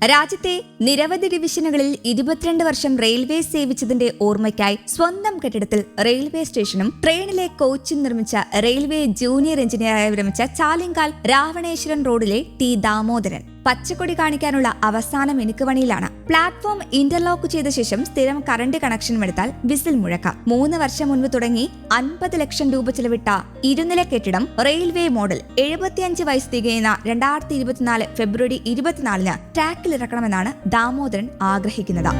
രാജ്യത്തെ നിരവധി ഡിവിഷനുകളിൽ ഇരുപത്തിരണ്ട് വർഷം റെയിൽവേ സേവിച്ചതിന്റെ ഓർമ്മയ്ക്കായി സ്വന്തം കെട്ടിടത്തിൽ റെയിൽവേ സ്റ്റേഷനും ട്രെയിനിലെ കോച്ചും നിർമ്മിച്ച റെയിൽവേ ജൂനിയർ എഞ്ചിനീയറായി വിരമിച്ച ചാലിങ്കാൽ രാവണേശ്വരൻ റോഡിലെ ടി ദാമോദരൻ. പച്ചക്കൊടി കാണിക്കാനുള്ള അവസാന മിനുക്കുപണിയിലാണ് പ്ലാറ്റ്ഫോം ഇന്റർലോക്ക് ചെയ്ത ശേഷം സ്ഥിരം കറണ്ട് കണക്ഷൻ എടുത്താൽ വിസിൽ മുഴക്കാം. മൂന്ന് വർഷം മുൻപ് തുടങ്ങി അൻപത് ലക്ഷം രൂപ ചെലവിട്ട ഇരുനില കെട്ടിടം റെയിൽവേ മോഡൽ എഴുപത്തിയഞ്ച് വയസ്സ് തികയുന്ന രണ്ടായിരത്തി ഇരുപത്തിനാല് ഫെബ്രുവരി ഇരുപത്തിനാലിന് ട്രാക്കിലിറക്കണമെന്നാണ് ദാമോദരൻ ആഗ്രഹിക്കുന്നത്.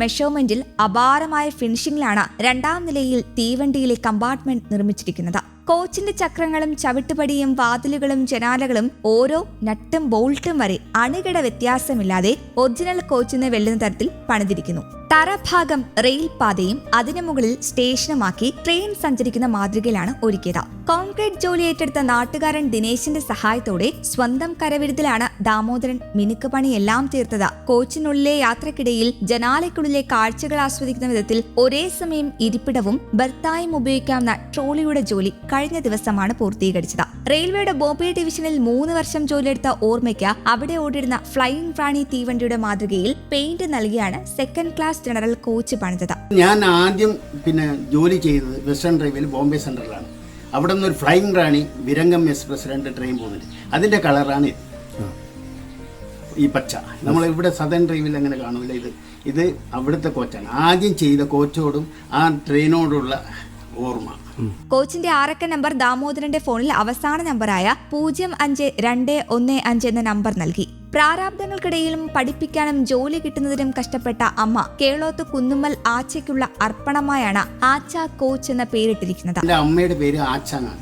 മെഷർമെന്റിൽ അപാരമായ ഫിനിഷിംഗിലാണ് രണ്ടാം നിലയിൽ തീവണ്ടിയിലെ കമ്പാർട്ട്മെന്റ് നിർമ്മിച്ചിരിക്കുന്നത്. കോച്ചിന്റെ ചക്രങ്ങളും ചവിട്ടുപടിയും വാതിലുകളും ജനാലകളും ഓരോ നട്ടും ബോൾട്ടും വരെ അണുകിട വ്യത്യാസമില്ലാതെ ഒറിജിനൽ കോച്ചിനെ വെല്ലുന്ന തരത്തിൽ പണിതിരിക്കുന്നു. തറഭാഗം റെയിൽപാതയും അതിനു മുകളിൽ സ്റ്റേഷനുമാക്കി ട്രെയിൻ സഞ്ചരിക്കുന്ന മാതൃകയിലാണ് ഒരുക്കിയത്. കോൺക്രീറ്റ് ജോലി ഏറ്റെടുത്ത നാട്ടുകാരൻ ദിനേശിന്റെ സഹായത്തോടെ സ്വന്തം കരവിരുതിലാണ് ദാമോദരൻ മിനുക്ക് പണിയെല്ലാം തീർത്തത്. കോച്ചിനുള്ളിലെ യാത്രക്കിടയിൽ ജനാലയ്ക്കുള്ളിലെ കാഴ്ചകൾ ആസ്വദിക്കുന്ന വിധത്തിൽ ഒരേ സമയം ഇരിപ്പിടവും ബർത്തായും ഉപയോഗിക്കാവുന്ന ട്രോളിയുടെ ജോലി കഴിഞ്ഞ ദിവസമാണ് പൂർത്തീകരിച്ചത്. റെയിൽവേയുടെ ബോംബെ ഡിവിഷനിൽ മൂന്ന് വർഷം ജോലിയെടുത്ത ഓർമ്മയ്ക്ക് അവിടെ ഓടിയിരുന്ന ഫ്ലൈയിങ് പ്രാണി തീവണ്ടിയുടെ മാതൃകയിൽ പെയിന്റ് നൽകിയാണ് സെക്കൻഡ് ക്ലാസ് ജനറൽ കോച്ച് പണിതത്. ഞാൻ ആദ്യം പിന്നെ ജോലി ചെയ്തത് വെസ്റ്റേൺ റെയിൽവേയിൽ ബോംബെ സെൻട്രലാണ് അവിടെ നിന്ന് ഒരു ഫ്ലൈയിങ് റാണി വിരംഗം എക്സ്പ്രസ് രണ്ട് ട്രെയിൻ പോകുന്നുണ്ട് അതിന്റെ കളറാണ് ഇത്. ഈ പച്ച. നമ്മൾ ഇവിടെ സദൻ ഡ്രൈവിൽ അങ്ങനെ കാണൂല ഇത്. ഇത് അവിടുത്തെ കോച്ചാണ്. ആദ്യം ചെയ്ത കോച്ചോടും ആ ട്രെയിനോടുള്ള ഓർമ്മ. കോച്ചിന്റെ ആറക്ക നമ്പർ ദാമോദരന്റെ ഫോണിൽ അവസാന നമ്പറായ പൂജ്യം അഞ്ച് രണ്ട് ഒന്ന് അഞ്ച് എന്ന നമ്പർ നൽകി. പ്രാരാബ്ദങ്ങൾക്കിടയിലും പഠിപ്പിക്കാനും ജോലി കിട്ടുന്നതിനും കഷ്ടപ്പെട്ട അമ്മ കേളോത്ത് കുന്നുമ്മൽ ആച്ചയ്ക്കുള്ള അർപ്പണമായാണ് ആച്ച കോച്ച് എന്ന പേരിട്ടിരിക്കുന്നത്. എന്റെ അമ്മയുടെ പേര് ആച്ചാങ്ങാണ്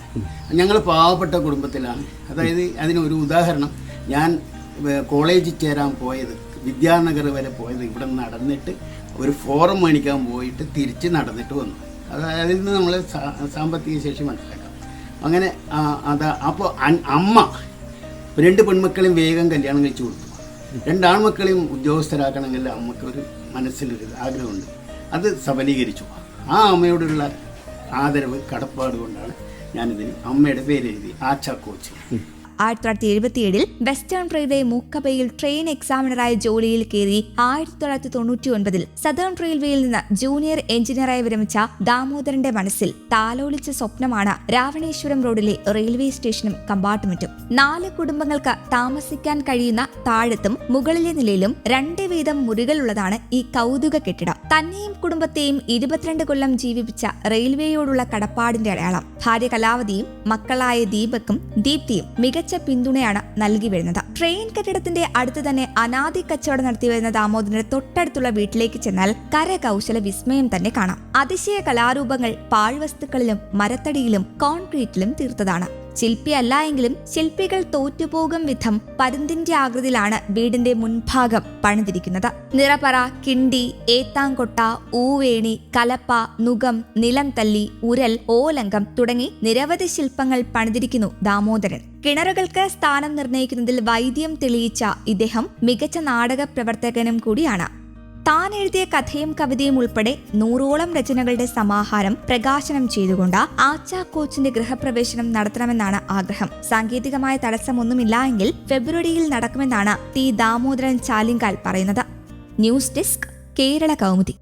ഞങ്ങൾ പാവപ്പെട്ട കുടുംബത്തിലാണ്. അതായത് അതിന് ഒരു ഉദാഹരണം ഞാൻ കോളേജിൽ ചേരാൻ പോയത് വിദ്യാനഗർ വരെ പോയത് ഇവിടെ നടന്നിട്ട് ഒരു ഫോറം മേടിക്കാൻ പോയിട്ട് തിരിച്ച് നടന്നിട്ട് വന്നു. അത് ഇന്ന് നമ്മൾ സാമ്പത്തിക ശേഷി മനസ്സിലാക്കാം. അങ്ങനെ അതാ അപ്പോൾ അമ്മ രണ്ട് പെൺമക്കളെയും വേഗം കല്യാണം കഴിച്ചു കൊടുത്തു. രണ്ടാൺമക്കളെയും ഉദ്യോഗസ്ഥരാക്കണമെങ്കിൽ അമ്മയ്ക്ക് ഒരു മനസ്സിലൊരു ആഗ്രഹമുണ്ട്. അത് സബലീകരിച്ചു. ആ അമ്മയോടുള്ള ആദരവ് കടപ്പാട് കൊണ്ടാണ് ഞാനിതിന് അമ്മയുടെ പേര് എഴുതി ആച്ച കോച്ച് ആയിരത്തി തൊള്ളായിരത്തി എഴുപത്തിയേഴിൽ വെസ്റ്റേൺ റെയിൽവേ മൂക്കബയിൽ ട്രെയിൻ എക്സാമിനറായ ജോലിയിൽ കയറി ആയിരത്തി തൊള്ളായിരത്തി തൊണ്ണൂറ്റി ഒൻപതിൽ സദേൺ റെയിൽവേയിൽ നിന്ന് ജൂനിയർ എഞ്ചിനീയറായി വിരമിച്ച ദാമോദരന്റെ മനസ്സിൽ താലോലിച്ച സ്വപ്നമാണ് രാവണേശ്വരം റോഡിലെ റെയിൽവേ സ്റ്റേഷനും കമ്പാർട്ട്മെന്റും. നാല് കുടുംബങ്ങൾക്ക് താമസിക്കാൻ കഴിയുന്ന താഴത്തും മുകളിലെ നിലയിലും രണ്ട് വീതം മുറികളുള്ളതാണ് ഈ കൗതുക കെട്ടിടം. തന്നെയും കുടുംബത്തെയും ഇരുപത്തിരണ്ട് കൊല്ലം ജീവിപ്പിച്ച റെയിൽവേയോടുള്ള കടപ്പാടിന്റെ അടയാളം. ഭാര്യ കലാവതിയും മക്കളായ ദീപക്കും ദീപ്തിയും മികച്ച പിന്തുണയാണ് നൽകി വരുന്നത്. ട്രെയിൻ കെട്ടിടത്തിന്റെ അടുത്ത് തന്നെ അനാദി കച്ചവടം നടത്തി വരുന്ന ദാമോദരന്റെ തൊട്ടടുത്തുള്ള വീട്ടിലേക്ക് ചെന്നാൽ കരകൗശല വിസ്മയം തന്നെ കാണാം. അതിശയ കലാരൂപങ്ങൾ പാഴ്വസ്തുക്കളിലും മരത്തടിയിലും കോൺക്രീറ്റിലും തീർത്തതാണ്. ശില്പിയല്ല എങ്കിലും ശില്പികൾ തോറ്റുപോകും വിധം പരുന്തിന്റെ ആകൃതിയിലാണ് വീടിന്റെ മുൻഭാഗം പണിതിരിക്കുന്നത്. നിറപറ കിണ്ടി ഏത്താങ്കൊട്ട ഊവേണി കലപ്പ നുകം നിലം തല്ലി ഉരൽ ഓലങ്കം തുടങ്ങി നിരവധി ശില്പങ്ങൾ പണിതിരിക്കുന്നു ദാമോദരൻ. കിണറുകൾക്ക് സ്ഥാനം നിർണയിക്കുന്നതിൽ വൈദ്യം തെളിയിച്ച ഇദ്ദേഹം മികച്ച നാടക പ്രവർത്തകനും കൂടിയാണ്. താൻ എഴുതിയ കഥയും കവിതയും ഉൾപ്പെടെ നൂറോളം രചനകളുടെ സമാഹാരം പ്രകാശനം ചെയ്തുകൊണ്ട് ആച്ചാ കോച്ചിന്റെ ഗൃഹപ്രവേശനം നടത്തണമെന്നാണ് ആഗ്രഹം. സാങ്കേതികമായ തടസ്സമൊന്നുമില്ല എങ്കിൽ ഫെബ്രുവരിയിൽ നടക്കുമെന്നാണ് ടി ദാമോദരൻ ചാലിങ്കാൽ പറയുന്നത്. News desk Kerala Kaumudi.